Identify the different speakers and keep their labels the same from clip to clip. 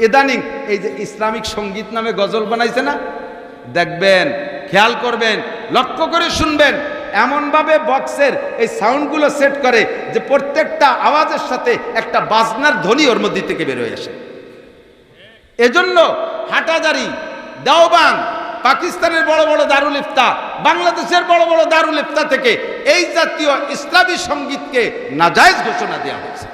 Speaker 1: ইদানিং এই যে ইসলামিক সংগীত নামে গজল বানাইছে না, দেখবেন, খেয়াল করবেন, লক্ষ্য করে শুনবেন, এমনভাবে বক্সের এই সাউন্ডগুলো সেট করে যে প্রত্যেকটা আওয়াজের সাথে একটা বাজনার ধ্বনি ওর মধ্যে থেকে বেরোয় আসে। এজন্য হাটাজারি, দাওবান, পাকিস্তানের বড় বড় দারুল ইফতা বাংলাদেশের বড় বড় দারুল ইফতা থেকে এই জাতীয় ইসলামী সঙ্গীতকে নাজায়জ ঘোষণা দেওয়া হয়েছে।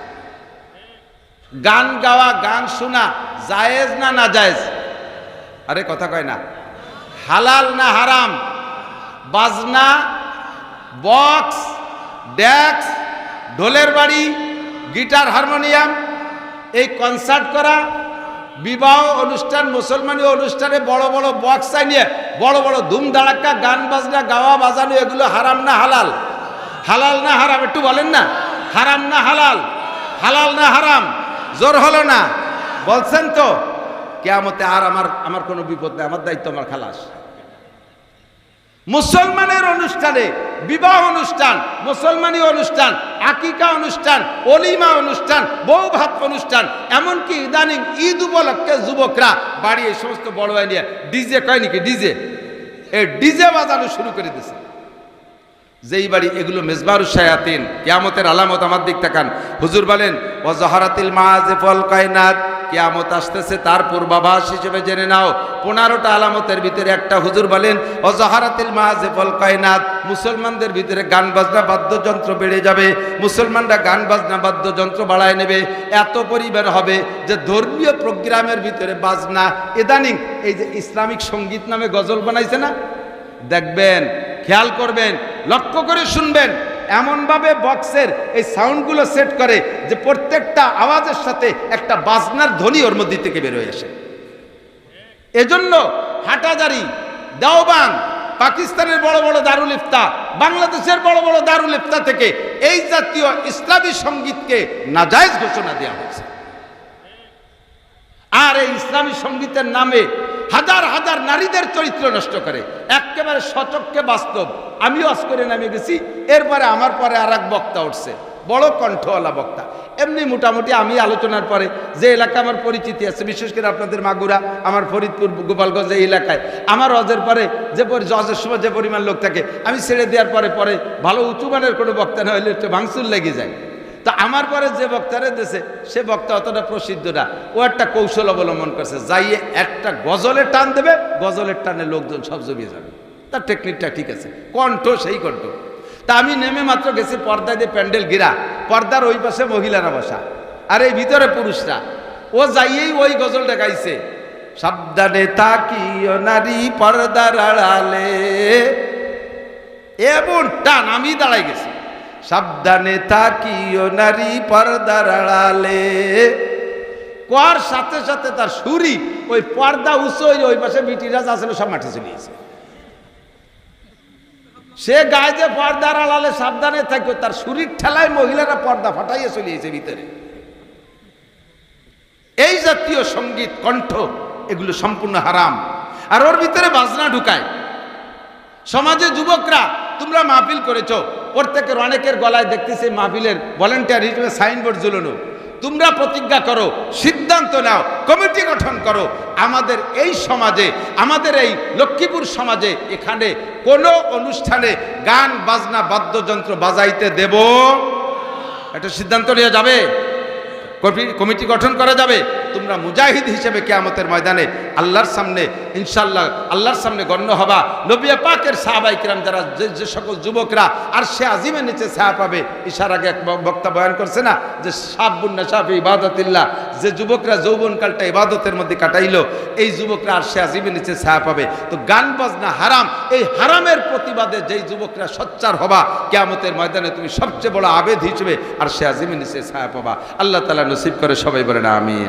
Speaker 1: গান গাওয়া, গান শোনা, জায়েজ না না জায়েজ আরে কথা কয় না। হালাল না হারাম? বাজনা, বক্স ড্যাক্স ঢোলের বাড়ি, গিটার হারমোনিয়াম, এই কনসার্ট করা, বিবাহ অনুষ্ঠান, মুসলমানি অনুষ্ঠানে বড় বড় বক্স নিয়ে বড় বড় ধুমধাড়াক্কা গান বাজনা, গাওয়া বাজানো, এগুলো হারাম না হালাল? হালাল না হারাম, একটু বলেন না। হারাম না হালাল? হালাল না হারাম? জোর হলো না। বলছেন তো, কেয়ামতে আর আমার আমার কোনো বিপদ নেই, আমার দায়িত্ব আমার খালাস। মুসলমানের অনুষ্ঠানে বিবাহ অনুষ্ঠান, মুসলমানি অনুষ্ঠান, আকিকা অনুষ্ঠান, অলিমা অনুষ্ঠান বউ ভাত অনুষ্ঠান, এমনকি ইদানিং ঈদ উপলক্ষে যুবকরা বাড়ি এই সমস্ত বড় নিয়ে ডিজে কয় নাকি ডিজে? এই ডিজে বাজানো শুরু করে দিছে যেই বাড়ি এগুলো মেজবারু শায়াতিন, কিয়ামতের আলামত আমার দিক তাকান। হুজুর বলেন ও জহারাতিল মাঝে ফল কায়নাত কিয়ামত আসতেছে তার পূর্বাভাস হিসেবে জেনে নাও। পনেরোটা আলামতের ভিতরে একটা হুজুর বলেন ও জহারাতিল মাঝে ফল কায়নাত মুসলমানদের ভিতরে গান বাজনা বাদ্যযন্ত্র বেড়ে যাবে। মুসলমানরা গান বাজনা বাদ্যযন্ত্র বাড়ায় নেবে। এত পরিবার হবে যে ধর্মীয় প্রোগ্রামের ভিতরে বাজনা। ইদানিং এই যে ইসলামিক সংগীত নামে গজল বানাইছে না? দেখবেন, খেয়াল করবেন লক্ষ্য করে শুনবেন। এমনভাবে বক্সের এই সাউন্ডগুলো সেট করে যে প্রত্যেকটা আওয়াজের সাথে একটা বাজনার ধ্বনি ওর মধ্যে থেকে বেরোয় আসে। এজন্য হাটাজারি, দাওবান, পাকিস্তানের বড় বড় দারুল ইফতা, বাংলাদেশের বড় বড় দারুল ইফতা থেকে এই জাতীয় ইসলামী সঙ্গীতকে নাজায়জ ঘোষণা দেওয়া হয়েছে। আর এই ইসলামী সঙ্গীতের নামে হাজার হাজার নারীদের চরিত্র নষ্ট করে। একেবারে সচককে বাস্তব। আমিও করে নামে গেছি, এরপরে আমার পরে আর এক বক্তা উঠছে। বড় কণ্ঠওয়ালা বক্তা। এমনি মোটামুটি আমি আলোচনার পরে যে এলাকা আমার পরিচিতি আছে, বিশেষ করে আপনাদের মাগুরা, আমার ফরিদপুর, গোপালগঞ্জ এই এলাকায়, আমার অজের পরে যে জজের সময় যে পরিমাণ লোক থাকে, আমি ছেড়ে দেওয়ার পরে পরে ভালো উঁচু মানের কোনো বক্তা না হলে একটু ভাঙচুর লেগে যায়। তো আমার পরে যে বক্তারে দিয়েছে সে বক্তা অতটা প্রসিদ্ধ না। ও একটা কৌশল অবলম্বন করছে, যাইয়ে একটা গজলের টান দেবে, গজলের টানে লোকজন সব জমিয়ে যাবে। তার টেকনিকটা ঠিক আছে। কণ্ঠ সেই কণ্ঠ। তা আমি নেমে মাত্র গেছি পর্দা দিয়ে প্যান্ডেল ঘিরা। পর্দার ওই পাশে মহিলারা বসা। আর এই ভিতরে পুরুষরা। ও যাইয়েই ওই গজলটা গাইছে। সাবধানে তাকিও নারী পর্দার আড়ালে। এমন টান, আমি দাঁড়াই গেছি। সাবধানে তাকিও নারী পর্দার আড়ালে। কোয়ার সাথে সাথে তার সুরি ওই পর্দা উঁচু ওই পাশে বিটিরাজ আসলে সব মাঠে চলে গেছে। সে গায়ে যে পর্দার আড়ালে সাবধানে থাকবে, তার শরীর ঠেলায় মহিলারা পর্দা ফাটাইয়ে চলে গেছে ভিতরে। এই জাতীয় সংগীত, কণ্ঠ, এগুলো সম্পূর্ণ হারাম। আর ওর ভিতরে বাজনা ঢুকায়। সমাজে যুবকরা তোমরা মাহফিল করেছ। প্রত্যেকের অনেকের গলায় দেখতেছি মাহফিলের ভলেন্টিয়ার হিসেবে সাইনবোর্ড ঝুলানো। তোমরা প্রতিজ্ঞা করো, সিদ্ধান্ত নাও, কমিটি গঠন করো। আমাদের এই সমাজে, আমাদের এই লক্ষ্মীপুর সমাজে এখানে কোনো অনুষ্ঠানে গান, বাজনা, বাদ্যযন্ত্র বাজাইতে দেব। একটা সিদ্ধান্ত নেওয়া যাবে? কমি- কমিটি গঠন করা যাবে? তোমরা মুজাহিদ হিসেবে কেয়ামতের ময়দানে আল্লাহর সামনে ইনশাল্লাহ আল্লাহর সামনে গণ্য হবা। নবিয়া পাকের সাহাবাই কিরাম যারা যে সকল যুবকরা, আর সে আজিমের নিচে ছায়া পাবে ইশার আগে এক বক্তা বয়ান করছে না, যে সাবুন্না সাফি ইবাদতিল্লাহ, যে যুবকরা যৌবনকালটা ইবাদতের মধ্যে কাটাইলো, এই যুবকরা আর সে আজিমের নিচে ছায়া পাবে। তো গান বাজনা হারাম, এই হারামের প্রতিবাদে যেই যুবকরা সচ্চার হবা, কেয়ামতের ময়দানে তুমি সবচেয়ে বড় আবেদ হিসেবে আর সে আজিমের নিচে ছায়া পাবা। আল্লাহ তালা নসিব করে সবাই বলেন, আমিন।